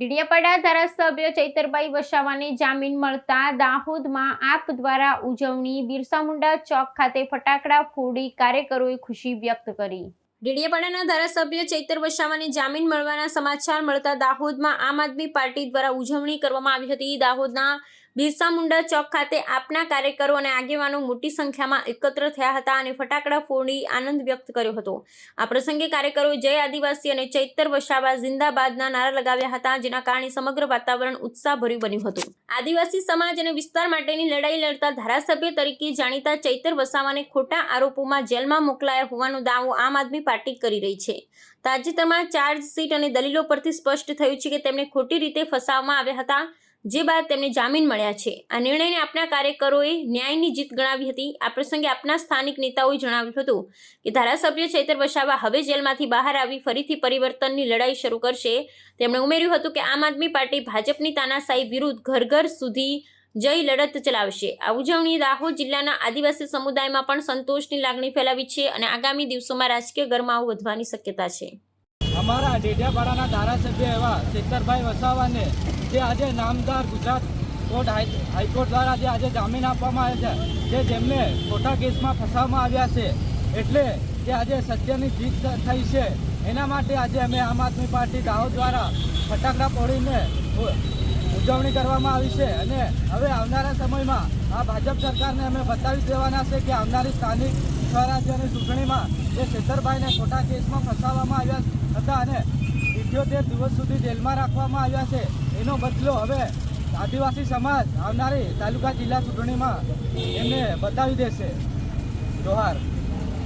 ડીડીયાપાડા ધારાસભ્ય ચૈતરભાઈ વસાવાને જામીન મળતા દાહોદમાં આપ દ્વારા ઉજવણી બિરસા મુંડા ચોક ખાતે ફટાકડા ફોડી કાર્યકરોએ ખુશી વ્યક્ત કરી. ડીડીયાપાડાના ધારાસભ્ય ચૈતર વસાવાને જામીન મળવાના સમાચાર મળતા દાહોદમાં આમ આદમી પાર્ટી દ્વારા ઉજવણી કરવામાં આવી હતી. દાહોદના બિરસા મુંડા ચોક ખાતે આપના કાર્યકરો અને આગેવાનો મોટી સંખ્યામાં એકત્ર થયા હતા અને ફટાકડા ફોડી આનંદ વ્યક્ત કર્યો હતો. આ પ્રસંગે કાર્યકરોએ જય આદિવાસી અને ચૈતર વસાવા જિંદાબાદના નારા લગાવ્યા હતા, જેના કારણે સમગ્ર વાતાવરણ ઉત્સાહભર્યું બન્યું હતું. આદિવાસી સમાજ અને વિસ્તાર માટેની લડાઈ લડતા ધારાસભ્ય તરીકે જાણીતા ચૈતર વસાવાને ખોટા આરોપોમાં જેલમાં મોકલાયા હોવાનો દાવો આમ આદમી પાર્ટી કરી રહી છે. તાજેતરમાં ચાર્જશીટ અને દલીલો પરથી સ્પષ્ટ થયું છે કે તેમને ખોટી રીતે ફસાવવામાં આવ્યા હતા. જે બાદ તેમને જામીન મળ્યા છે. આ નિર્ણયને આપના કાર્યકરોએ ન્યાયની જીત ગણાવી હતી. આ પ્રસંગે આપના સ્થાનિક નેતાઓએ જણાવ્યું હતું કે ધારાસભ્ય ચૈતર વસાવા હવે જેલમાંથી બહાર આવી ફરીથી પરિવર્તનની લડાઈ શરૂ કરશે. તેમણે ઉમેર્યું હતું કે આમ આદમી પાર્ટી ભાજપની તાનાશાહી વિરુદ્ધ ઘર ઘર સુધી જય લડત ચલાવશે. આ ઉજવણી દાહોદ જિલ્લાના આદિવાસી સમુદાયમાં પણ સંતોષની લાગણી ફેલાવી છે અને આગામી દિવસોમાં રાજકીય ગરમાવો વધવાની શક્યતા છે. અમારા ડેડિયાપાડાના ધારાસભ્ય એવા શેખરભાઈ વસાવાને જે આજે નામદાર ગુજરાત કોર્ટ હાઈ હાઈકોર્ટ દ્વારા જે આજે જામીન આપવામાં આવ્યા છે, જે જેમને ખોટા કેસમાં ફસાવવામાં આવ્યા છે, એટલે જે આજે સત્યની જીત થઈ છે, એના માટે આજે અમે આમ આદમી પાર્ટી દાહોદ દ્વારા ફટાકડા ફોડીને ઉજવણી કરવામાં આવી છે અને હવે આવનારા સમયમાં આ ભાજપ સરકારને અમે બતાવી દેવાના છે કે આવનારી સ્થાનિક સ્વરાજ્યની ચૂંટણીમાં જે છેતરભાઈને ખોટા કેસમાં ફસાવવામાં આવ્યા હતા અને ઇઠ્યોતેર દિવસ સુધી જેલમાં રાખવામાં આવ્યા છે. એનો બદલો હવે આદિવાસી સમાજ આવનારી તાલુકા જિલ્લા ચૂંટણીમાં એમને બતાવી દેશે. જોહાર.